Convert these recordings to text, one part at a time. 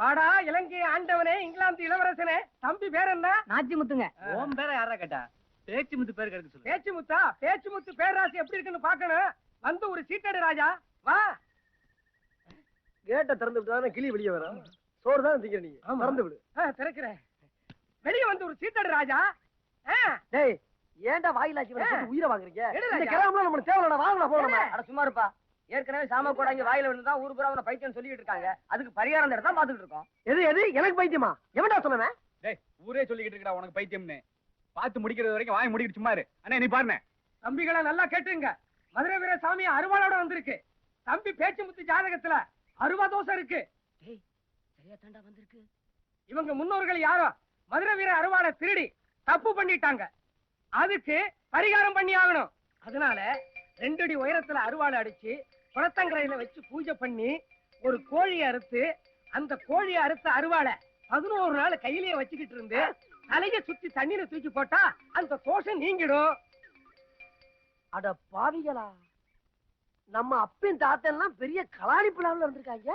வாடா இலங்கை ஆண்டவனே இங்கிலாந்து இளவரசனே. தம்பி பேர் என்ன? நாச்சி முத்துங்க உன் பேரை யாரா கேட்டா? பேச்சு முத்து பேர் கிடைக்க சொல்லு. பேச்சு முத்தா பேச்சு முத்து பேராசி எப்படி இருக்குன்னு பாக்கணும் வந்து ஒரு சீட்டடு ராஜா. வா. கேட்டை திறந்து விட்டு கிளி வெளியே வரும். சோறு தான் திங்கிற நீ. ஆமா. திறந்து விடு. திறக்கிறேன். வெளிய வந்து ஒரு சீட்டடு ராஜா. ஆ, டேய் ஏன்டா வாயிலாச்சி. உயிரை வாங்குறீங்க? எடு இந்த ராஜா. கிராமம்லாம் நம்ம தேவையில்லடா. வாங்கடா போகலாம்? அட சும்மா இருப்பா. ஏற்கனவே சாம கூட இங்க வாயில விழுந்தா ஊர் பூரா அவனை பைத்தியம் சொல்லிட்டு இருக்காங்க. அதுக்கு பரிகாரம் தான் பாத்துக்கிட்டு இருக்கோம். எது எது? எனக்கு பைத்தியமா? எவன்டா சொன்னவன்? டேய் ஊரே சொல்லிக்கிட்டு இருக்கடா உனக்கு பைத்தியம்னு. பார்த்து முடிக்கிறது வரைக்கும் வாய் முடிக்கிட்டு சும்மா இரு. அண்ணா நீ பாருண்ணே. தம்பிகளை நல்லா கேட்டுங்க. மதுரை வீர சாமி அருவாளோட வந்திருக்கு. தம்பி பேச்சு முத்து ஜாதகத்துல அருவா தோசை இருக்கு. சரியா தாண்டா வந்திருக்கு. இவங்க முன்னோர்கள் யாரோ? மதுரை வீர அருவாளை திருடி தப்பு பண்ணிட்டாங்க. அதுக்கு பரிகாரம் பண்ணி ஆகணும். அதனால ரெண்டு அடி உயரத்துல அருவாளை அடிச்சு குளத்தங்கரையில வச்சு பூஜை பண்ணி ஒரு கோழியை அறுத்து அந்த கோழியை அறுத்த அருவாளை பதினோரு நாள் கையிலேயே வச்சுக்கிட்டு இருந்து தலைய சுத்தி தண்ணீரை தூக்கி போட்டா அந்த தோஷம் நீங்கிடும். அட பாவிகளா நம்ம அப்பன் தாத்தன்லாம் பெரிய கலாணி பிளாவில் இருந்திருக்காங்க.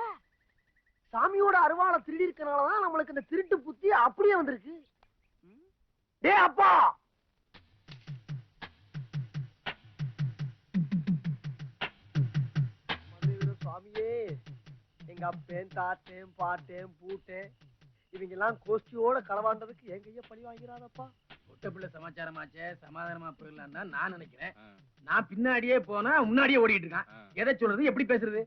சாமியோட அருவாளை திருடி இருக்கனாலதான் நம்மளுக்கு இந்த திருட்டு புத்தி அப்படியே வந்திருக்கு. டேய் அப்பா எங்க அப்பேன் தாத்தேன் பாட்டேன் பூட்டேன் இவங்க எல்லாம் கோஷ்டியோட களவாண்டதுக்கு என் கைய பழி வாங்கிறாதப்பா பிள்ளை சமாச்சாரமாச்சே சமாதானமா போயிடலாம் தான் நான் நினைக்கிறேன். நான் பின்னாடியே போனா முன்னாடியே ஓடிட்டு இருக்கான். எதை சொல்றது எப்படி பேசுறது?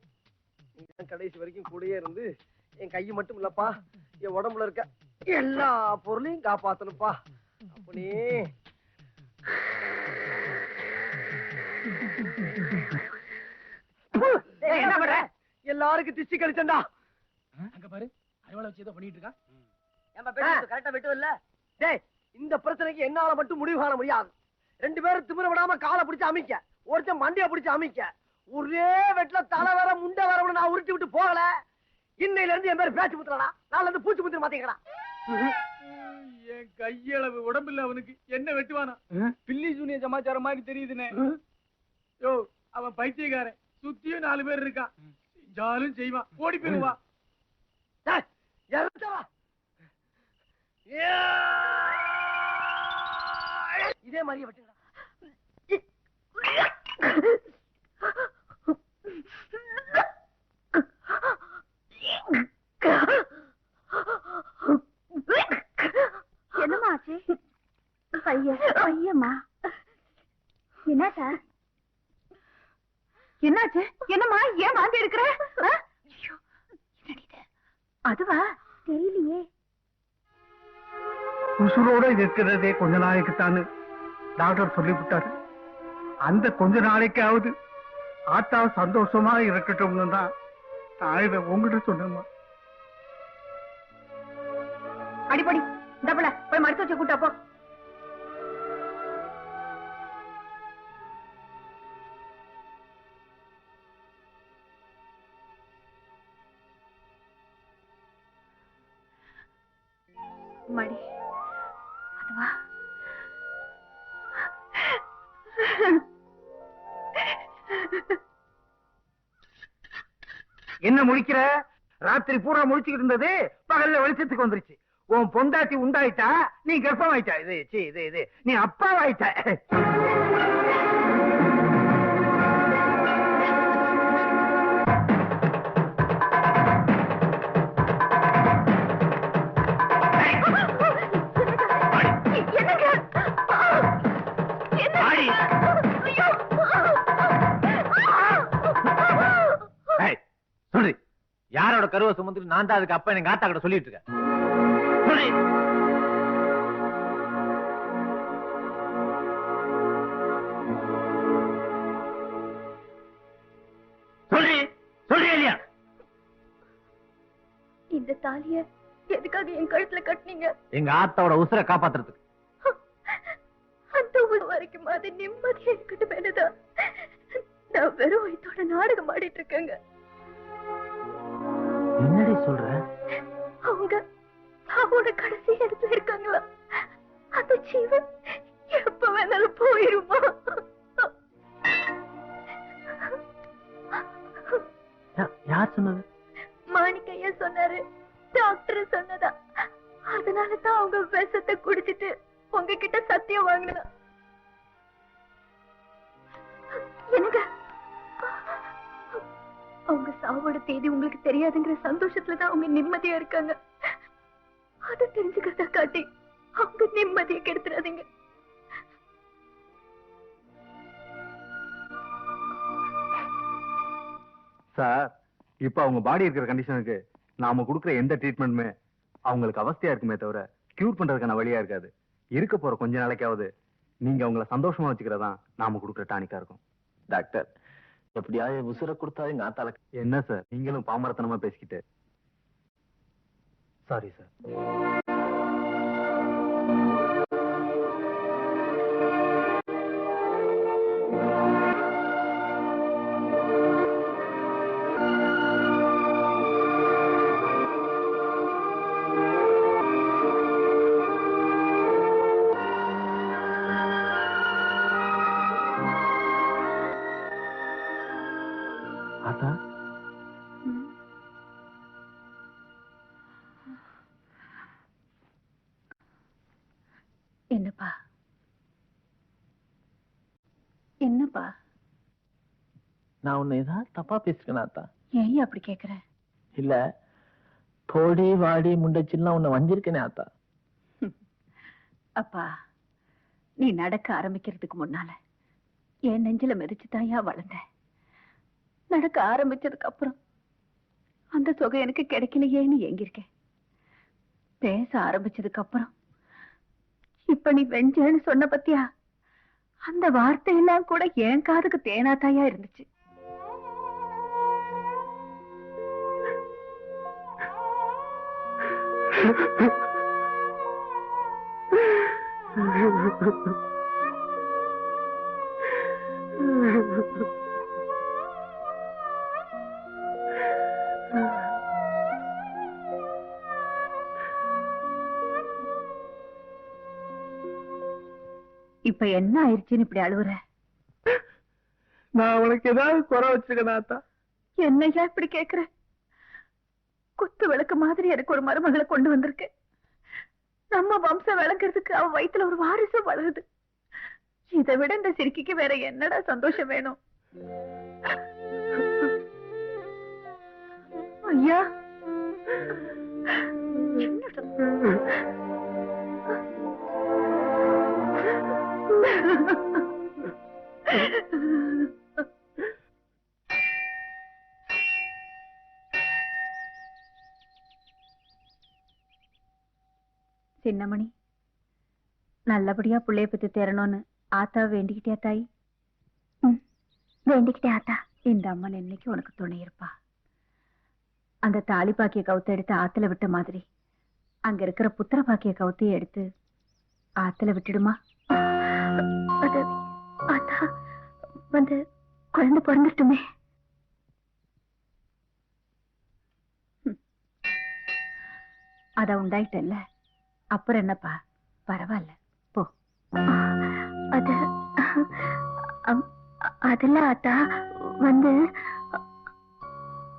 கடைசி வரைக்கும் கூடயே இருந்து என் கை மட்டும் இல்லப்பா என் உடம்புல இருக்க எல்லா பொருளையும் காப்பாத்தணும்ப்பா. அப்படியே டேய், என்ன பண்ற? எல்லாருக்கும் திச்சி கழிச்சண்டா அங்க பாரு அறுவலை வச்சு ஏதோ பண்ணிட்டு இருக்கான் ஏன்பா பேச்சு கரெக்டா விட்டு இல்ல டேய் இந்த பிரச்சனைக்கு என்னால மட்டும் முடிவு காண முடியாது. ரெண்டு பேரும் திமிர விடாம காலை பிடிச்சு அமைக்க. ஒருத்தன் மண்டைய பிடிச்சு அமைக்க. ஒரே வெட்ல தலை வர முண்டை வர நான் உருட்டி விட்டு போகல. இன்னையில இருந்து என் பேர் பேச்சு முத்துறா நாளைல இருந்து பூச்சி முத்திர மாத்தீங்களா என் கையளவு உடம்பில்ல அவனுக்கு? என்ன வெட்டுவானா? பில்லி சூனிய சமாச்சாரம் மாதிரி தெரியுதுனே. யோ அவன் பைத்தியக்காரன். சுத்தியும் நாலு பேர் இருக்கான் செஞ்சாலும் செய்வான். ஓடி போயிருவா இதே மாதிரியே வெட்டுங்கடா. என்னம்மா ஆச்சு? பையன் பையம்மா. என்ன சார் என்னாச்சு? என்னம்மா ஏன் வாந்தி எடுக்கிற ஆ? ஐயோ, என்னடி இது? அதுவா? தெரியலையே. உசுரோட இருக்கிறதே கொஞ்ச நாளைக்குத்தான்னு டாக்டர் சொல்லிவிட்டாரு. அந்த கொஞ்ச நாளைக்காவது ஆத்தா சந்தோஷமா இருக்கட்டும்னு தான் நான் இதை உங்ககிட்ட சொன்னேம்மா. அடிப்படி. டபுள போய் மருத்துவ வச்சு மடி அதுவா? என்ன முழிக்கிற? ராத்திரி பூரா முடிச்சுக்கிட்டு இருந்தது பகல்ல வெளிச்சத்துக்கு வந்துருச்சு. உன் பொண்டாட்டி உண்டாயிட்டா நீ கர்ப்பம் ஆயிட்டா இது சீ, இது இது. நீ அப்பாவாயிட்ட. கருவை சுமந்துட்டு நான் தான் அதுக்கு அப்பா எங்க ஆத்தா கிட்ட சொல்லிட்டு இருக்கேன். இந்த தாலிய எதுக்காக என் கழுத்துல கட்டினீங்க? எங்க ஆத்தாவோட உசுரை காப்பாத்துறதுக்கு. அந்த வரைக்கும் அது நிம்மதியா இருக்கட்டும் என்னதான். நான் வெறும் வயித்தோட நாடகம் ஆடிட்டு இருக்கேங்க. என்னடி சொல்ற? அவங்க அவங்களோட கடைசி இடத்துல இருக்காங்களா? அந்த ஜீவன் எப்ப வேணாலும் போயிருமா? யார் சொன்னது? மாணிக்கையா சொன்னாரு. டாக்டர் சொன்னதா. அதனால தான் அவங்க விஷத்தை குடிச்சிட்டு உங்ககிட்ட சத்தியம் வாங்கினா. என்னங்க? அவங்க சாவோட தேதி உங்களுக்கு தெரியாதுங்கிற சந்தோஷத்துல தான் அவங்க நிம்மதியா இருக்காங்க. அதை தெரிஞ்சுக்கிறத காட்டி அவங்க நிம்மதியை கெடுத்துறாதீங்க. சார் இப்ப அவங்க பாடி இருக்கிற கண்டிஷனுக்கு நாம கொடுக்குற எந்த ட்ரீட்மெண்ட்டுமே அவங்களுக்கு அவஸ்தையா இருக்குமே தவிர கியூர் பண்றதுக்கான வழியா இருக்காது. இருக்க போற கொஞ்ச நாளைக்காவது நீங்க அவங்கள சந்தோஷமா வச்சுக்கிறதா நாம கொடுக்குற டானிக்கா இருக்கும். டாக்டர் எப்படியாவது உசுர கொடுத்தா எங்க ஆத்தால என்ன சார்? நீங்களும் பாமரத்தனமா பேசிக்கிட்டு சாரி சார் என்னப்பா? நான் உன்னை ஏதாவது தப்பா பேசிருக்கேன் ஆத்தா ஏன் அப்படி கேக்குற? இல்ல போடி வாடி முண்டச்சில்லாம் உன்னை வஞ்சிருக்கேனே ஆத்தா அப்பா நீ நடக்க ஆரம்பிக்கிறதுக்கு முன்னால என் நெஞ்சில மிதிச்சு தாயா வளர்ந்த. நடக்க ஆரம்பிச்சதுக்கு அப்புறம் அந்த தொகை எனக்கு கிடைக்கலையேன்னு ஏங்கியிருக்கேன் பேச ஆரம்பிச்சதுக்கு அப்புறம் இப்ப நீ வெஞ்சேன்னு சொன்ன பத்தியா? அந்த வார்த்தையெல்லாம் கூட என் காதுக்கு தேனாத்தாயா இருந்துச்சு. இப்ப என்ன ஆயிடுச்சுன்னு இப்படி அழுவுற? நான் உனக்கு ஏதாவது குறை வச்சிருக்கேன் என்னையா இப்படி கேக்குற? குத்து விளக்கு மாதிரி எனக்கு ஒரு மருமகளை கொண்டு வந்திருக்கு. நம்ம வம்சம் விளங்குறதுக்கு அவ வயித்துல ஒரு வாரிசு வளருது இதை விட இந்த சிரிக்கிக்கு வேற என்னடா சந்தோஷம் வேணும்? ஐயா சின்னமணி. நல்லபடியா புள்ளைய பத்தி தேரணும்னு ஆத்தா வேண்டிக்கிட்டியா தாய். வேண்டிக்கிட்டே ஆத்தா. இந்த அம்மன் என்னைக்கு உனக்கு துணை இருப்பா? அந்த தாலி பாக்கிய கவுத்த எடுத்து ஆத்துல விட்ட மாதிரி. அங்க இருக்கிற புத்திர பாக்கிய கவுத்தையும் எடுத்து ஆத்துல விட்டுடுமா? ஆத்தா வந்து குழந்தை பிறந்துட்டுமே. அத உண்டாயிட்டல்ல அப்புறம் என்னப்பா? பரவாயில்ல. போ. அது அதெல்லாம் ஆத்தா வந்து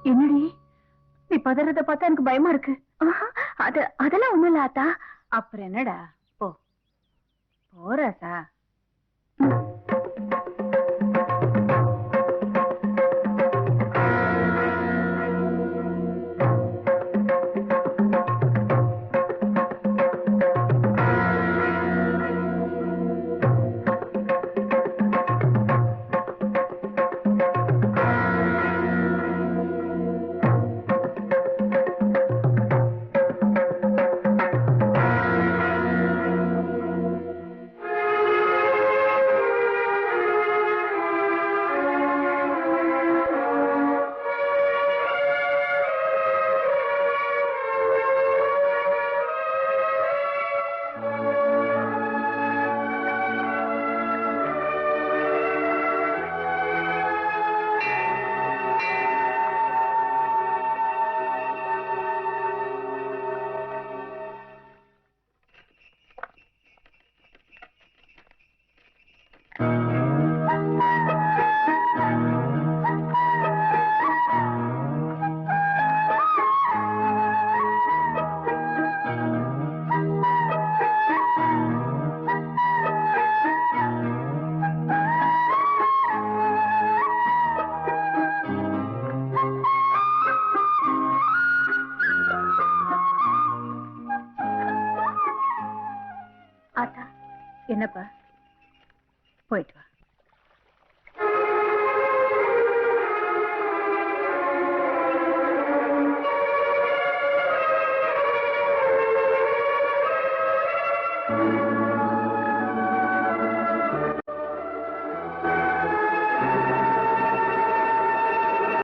என்னடி? நீ பதறத பார்த்தா எனக்கு பயமா இருக்கு. அது அதெல்லாம் ஒண்ணும் இல்ல ஆத்தா அப்புறம் என்னடா? போ. போறாசா போயிட்டு வா